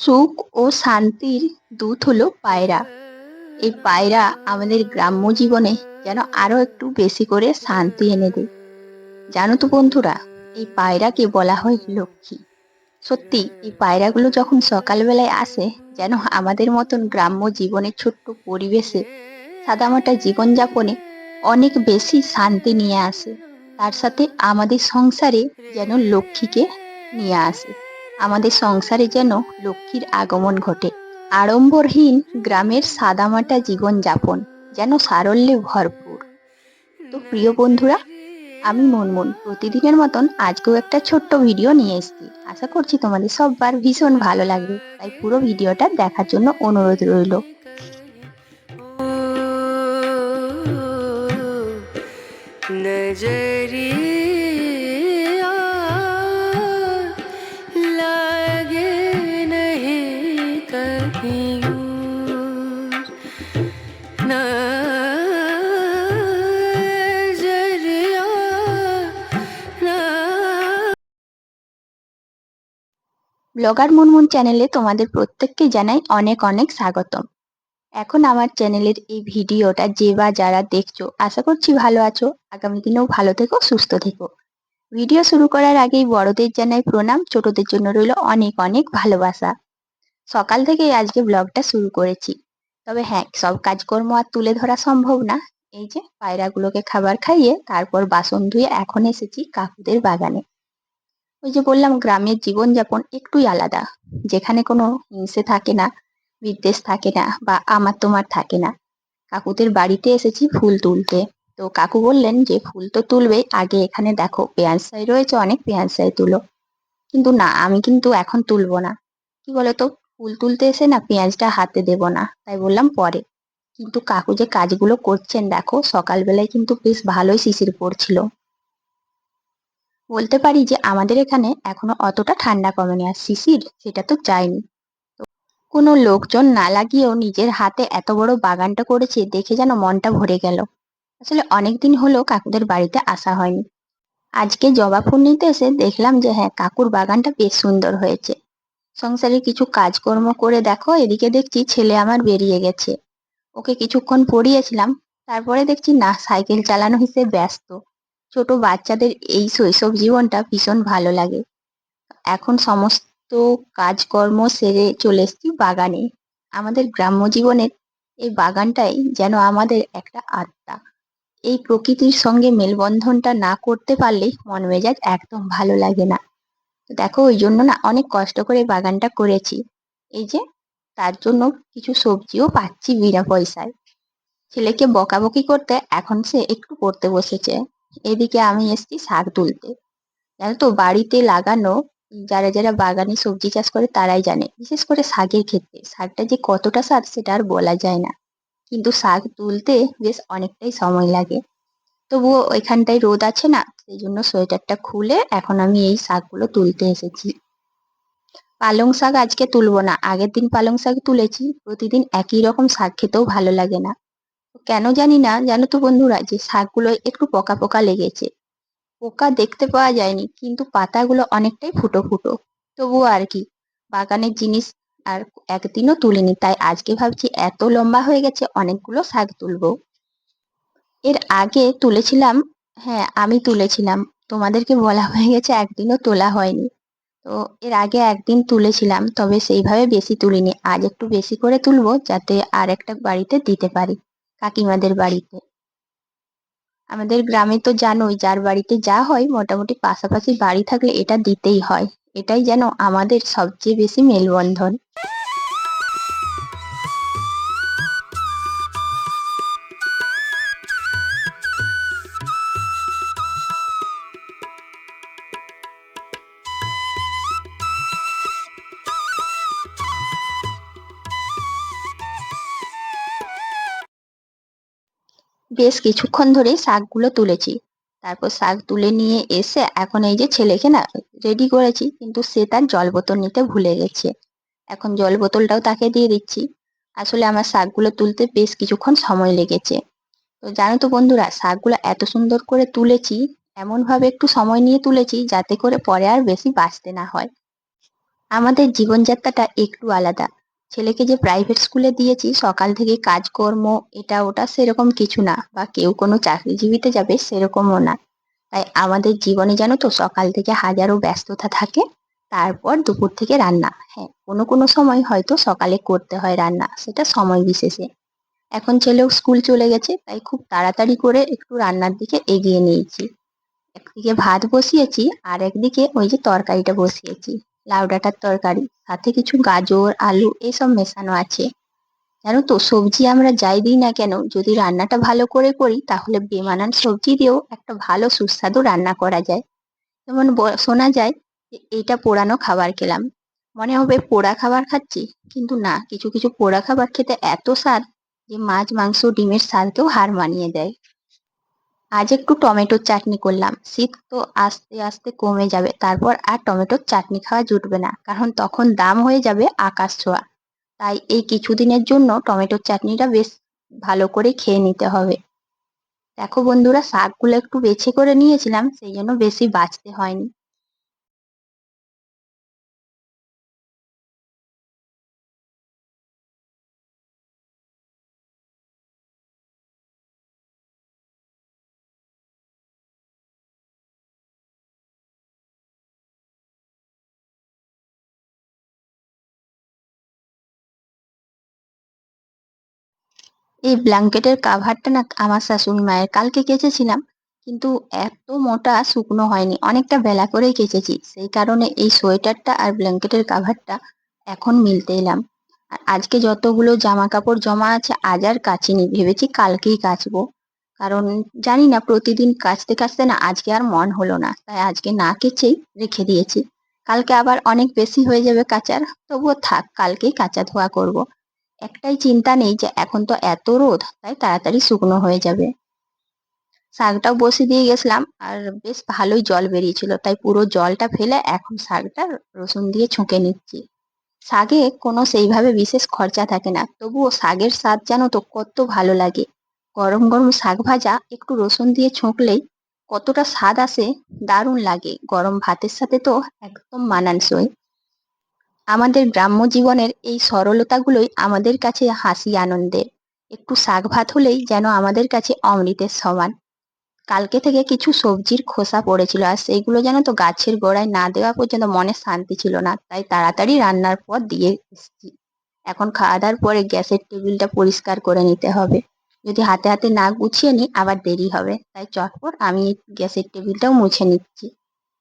সুখ ও শান্তির দূত হলো পায়রা। এই পায়রা আমাদের গ্রাম্য জীবনে যেন আরও একটু বেশি করে শান্তি এনে দেয়। জানো তো বন্ধুরা, এই পায়রাকে বলা হয় লক্ষ্মী। সত্যি, এই পায়রাগুলো যখন সকালবেলায় আসে, যেন আমাদের মতন গ্রাম্য জীবনের ছোট্ট পরিবেশে সাদামাটা জীবনযাপনে অনেক বেশি শান্তি নিয়ে আসে। তার সাথে আমাদের সংসারে যেন লক্ষ্মীকে নিয়ে আসে। আমাদের সংসারে যেন লক্ষ্মীর আগমন ঘটে। আড়ম্বরহীন গ্রামের সাদামাটা জীবনযাপন যেন সারল্যে ভরপুর। তো প্রিয় বন্ধুরা, আমি মনমন। প্রতিদিনের মতন আজকেও একটা ছোট্ট ভিডিও নিয়ে এসেছি। আশা করছি তোমাদের সববার ভীষণ ভালো লাগবে। তাই পুরো ভিডিওটা দেখার জন্য অনুরোধ রইল। নজরিয়া ব্লগার মুনমুন চ্যানেলে তোমাদের প্রত্যেককে জানাই অনেক অনেক স্বাগতম। এখন আমার চ্যানেলের এই ভিডিওটা যে বা যারা দেখছ, আশা করছি ভালো আছো। আগামী দিনেও ভালো থেকো, সুস্থ থেকো। ভিডিও শুরু করার আগেই বড়দের জানাই প্রণাম, ছোটদের জন্য রইল অনেক অনেক ভালোবাসা। সকাল থেকেই আজকে ব্লগটা শুরু করেছি। তবে হ্যাঁ সব কাজকর্ম আর তুলে ধরা সম্ভব না। এই যে পায়রাগুলোকে খাবার খাইয়ে তারপর বাসন ধুয়ে এখন এসেছি কাকুদের বাগানে। ওই যে বললাম, গ্রামের জীবনযাপন একটুই আলাদা। যেখানে কোনো হিংসে থাকে না, বিদ্বেষ থাকে না, বা আমার তোমার থাকে না। কাকুদের বাড়িতে এসেছি ফুল তুলতে। তো কাকু বললেন যে, ফুল তো তুলবেই আগে এখানে দেখো পেঁয়াজসাই রয়েছে, অনেক পেঁয়াজসাই তুলো। কিন্তু না, আমি কিন্তু এখন তুলবো না। কি বলতো? ফুল তুলতে এসে না পেঁয়াজটা হাতে দেব না। তাই বললাম, পরে। কিন্তু কাকু যে কাজগুলো করছেন, দেখো, সকালবেলায় কিন্তু বেশ ভালোই শিশির পড়ছিল। বলতে পারি যে আমাদের এখানে এখনও অতটা ঠান্ডা কমেনি আর শিশির, সেটা তো যায়নি। কোনো লোকজন না লাগিয়েও নিজের হাতে এত বড় বাগানটা করেছে, দেখে যেন মনটা ভরে গেল। আসলে অনেকদিন হলো কাকুদের বাড়িতে আসা হয়নি। আজকে জবা ফুল নিতে এসে দেখলাম যে হ্যাঁ কাকুর বাগানটা বেশ সুন্দর হয়েছে। সংসারে কিছু কাজকর্ম করে দেখো, এদিকে দেখছি ছেলে আমার বেরিয়ে গেছে। ওকে কিছুক্ষণ পড়িয়েছিলাম, তারপরে দেখছি, না, সাইকেল চালানো হিসেবে ব্যস্ত। ছোট বাচ্চাদের এই শৈশব জীবনটা ভীষণ ভালো লাগে। এখন সমস্ত কাজকর্ম সেরে চলে এসেছি বাগানে। আমাদের গ্রাম্য জীবনের এই বাগানটাই যেন আমাদের একটা আত্মা। এই প্রকৃতির সঙ্গে মেলবন্ধনটা না করতে পারলে মন মেজাজ একদম ভালো লাগে না। দেখো, ওই জন্য না অনেক কষ্ট করে বাগানটা করেছি। এই যে, তার জন্য কিছু সবজিও পাচ্ছি বিনা পয়সায়। ছেলেকে বকাবকি করতে এখন সে একটু পড়তে বসেছে। এদিকে আমি এসছি শাক তুলতে। জানো তো, বাড়িতে লাগানো, যারা যারা বাগানে সবজি চাষ করে তারাই জানে। বিশেষ করে শাকের ক্ষেত্রে। শাকটা যে কতটা স্বাদ সেটা আর বলা যায় না। কিন্তু শাক তুলতে বেশ অনেকটাই সময় লাগে। তবুও ওইখানটায় রোদ আছে না, সেই জন্য সোয়েটারটা খুলে এখন আমি এই শাকগুলো তুলতে এসেছি। পালং শাক আজকে তুলবো না। আগের দিন পালং শাক তুলেছি। প্রতিদিন একই রকম শাক খেতেও ভালো লাগে না। কেন জানি না, জানো তো বন্ধুরা যে শাকগুলো একটু পোকা পোকা লেগেছে। পোকা দেখতে পাওয়া যায়নি, কিন্তু পাতাগুলো অনেকটাই ফুটো ফুটো। তবুও আর কি, বাগানের জিনিস আর একদিনও তুলিনি, তাই আজকে ভাবছি এত লম্বা হয়ে গেছে, অনেকগুলো শাক তুলবো। এর আগে তুলেছিলাম হ্যাঁ আমি তুলেছিলাম, তোমাদেরকে বলা হয়ে গেছে একদিনও তোলা হয়নি। তো এর আগে একদিন তুলেছিলাম, তবে সেইভাবে বেশি তুলিনি, আজ একটু বেশি করে তুলবো, যাতে আর একটা বাড়িতে দিতে পারি। কাকিমাদের বাড়িতে। আমাদের গ্রামে তো জানোই, যার বাড়িতে যা হয়, মোটামুটি পাশাপাশি বাড়ি থাকলে এটা দিতেই হয়। এটাই যেন আমাদের সবচেয়ে বেশি মেলবন্ধন। বেশ কিছুক্ষণ ধরে শাকগুলো তুলেছি। তারপর শাক তুলে নিয়ে এসে এখন এই যে ছেলেকে না রেডি করেছি, কিন্তু সে তার জল বোতল নিতে ভুলে গেছে। এখন জল বোতলটাও তাকে দিয়ে দিচ্ছি। আসলে আমার শাকগুলো তুলতে বেশ কিছুক্ষণ সময় লেগেছে। তো জানো তো বন্ধুরা, শাকগুলো এত সুন্দর করে তুলেছি এমন ভাবে একটু সময় নিয়ে তুলেছি যাতে করে পরে আর বেশি বাঁচতে না হয়। আমাদের জীবনযাত্রাটা একটু আলাদা। ছেলেকে যে প্রাইভেট স্কুলে দিয়েছি, সকাল থেকে কাজকর্ম, এটা ওটা সেরকম কিছু না। বা কেউ কোনো চাকরিজীবীতে যাবে সেরকমও না। তাই আমাদের জীবনে জানো তো, সকাল থেকে হাজারো ব্যস্ততা থাকে, তারপর দুপুর থেকে রান্না। হ্যাঁ কোনো কোনো সময় হয়তো সকালে করতে হয় রান্না, সেটা সময় বিশেষে। এখন ছেলেও স্কুল চলে গেছে, তাই খুব তাড়াতাড়ি করে একটু রান্নার দিকে এগিয়ে নিয়েছি। একদিকে ভাত বসিয়েছি, আর একদিকে ওই যে তরকারিটা বসিয়েছি। লাউ ডাঁটার তরকারি, সাথে কিছু গাজর, আলু এসব মেশানো আছে। জানো তো, সবজি আমরা যাই দিই না কেন, যদি রান্নাটা ভালো করে করি, তাহলে বেমানান সবজি দিয়েও একটা ভালো সুস্বাদু রান্না করা যায়। যেমন শোনা যায় যে, এইটা পোড়ানো খাবার খেলাম। মনে হবে, পোড়া খাবার খাচ্ছি? কিন্তু না, কিছু কিছু পোড়া খাবার খেতে এত স্বাদ যে, মাছ, মাংস, ডিমের স্বাদকেও হার মানিয়ে দেয়। আজ একটু টমেটোর চাটনি করলাম। শীত তো আস্তে আস্তে কমে যাবে, তারপর আর টমেটোর চাটনি খাওয়া জুটবে না, কারণ তখন দাম হয়ে যাবে আকাশ ছোঁয়া। তাই এই কিছুদিনের জন্য টমেটোর চাটনিটা বেশ ভালো করে খেয়ে নিতে হবে। দেখো বন্ধুরা, শাকগুলো একটু বেছে করে নিয়েছিলাম, সেই জন্য বেশি বাছতে হয়নি। এই ব্ল্যাঙ্কেটের কাভারটা না আমার শাশুড়ি মায়ের। কালকে কেচেছিলাম, কিন্তু এত মোটা শুকনো হয়নি, অনেকটা বেলা করেই কেচেছি। সেই কারণে এই সোয়েটারটা আর ব্ল্যাঙ্কেটের কাভারটা এখন মিলতে এলাম। আর আজকে যতগুলো জামা কাপড় জমা আছে, আজ আর কাচিনি, ভেবেছি কালকেই কাচবো। কারণ জানি না, প্রতিদিন কাচতে কাচতে না আজকে আর মন হলো না, তাই আজকে না কেচেই রেখে দিয়েছি। কালকে আবার অনেক বেশি হয়ে যাবে কাচার, তবুও থাক, কালকেই কাচা ধোয়া করব। একটাই চিন্তা নেই যে এখন তো এত রোদ, তাই তাড়াতাড়ি শুকনো হয়ে যাবে। শাকটাও বসে দিয়ে গেছিলাম আর বেশ ভালোই জল বেরিয়েছিল, তাই পুরো জলটা ফেলে এখন শাকটা রসুন দিয়ে ছুঁকে নিচ্ছি। শাকে কোনো সেইভাবে বিশেষ খরচা থাকে না, তবুও শাকের স্বাদ জানো তো কত ভালো লাগে। গরম গরম শাক ভাজা একটু রসুন দিয়ে ছুঁকলেই কতটা স্বাদ আসে, দারুণ লাগে। গরম ভাতের সাথে তো একদম মানানসই। আমাদের গ্রাম্য জীবনের এই সরলতাগুলোই আমাদের কাছে হাসি আনন্দের। একটু শাক ভাত হলেই যেন আমাদের কাছে অমৃতের সমান। কালকে থেকে কিছু সবজির খোসা পড়েছিল আর সেইগুলো যেন তো গাছের গোড়ায় না দেওয়া পর্যন্ত মনে শান্তি ছিল না, তাই তাড়াতাড়ি রান্নার পর দিয়ে এসেছি। এখন খাওয়া দাওয়ার পরে গ্যাসের টেবিলটা পরিষ্কার করে নিতে হবে। যদি হাতে হাতে না গুছিয়ে নিই, আবার দেরি হবে। তাই চটপট আমি গ্যাসের টেবিলটাও মুছে নিচ্ছি।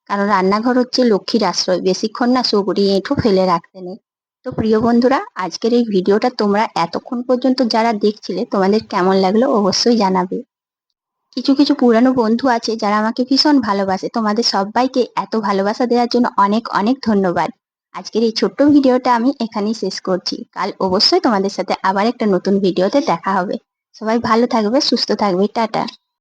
কারণ রান্নাঘর হচ্ছে লক্ষ্মীর আশ্রয়। বেশিক্ষণ না সুগুড়ি এঁঠো ফেলে রাখতে নেই। তো প্রিয় বন্ধুরা, আজকের এই ভিডিওটা তোমরা এতক্ষণ পর্যন্ত যারা দেখছিলে, তোমাদের কেমন লাগল অবশ্যই জানাবে। কিছু কিছু পুরানো বন্ধু আছে যারা আমাকে ভীষণ ভালোবাসে। তোমাদের সবাইকে এত ভালোবাসা দেওয়ার জন্য অনেক অনেক ধন্যবাদ। আজকের এই ছোট্ট ভিডিওটা আমি এখানেই শেষ করছি। কাল অবশ্যই তোমাদের সাথে আবার একটা নতুন ভিডিওতে দেখা হবে। সবাই ভালো থাকবে, সুস্থ থাকবে। টাটা।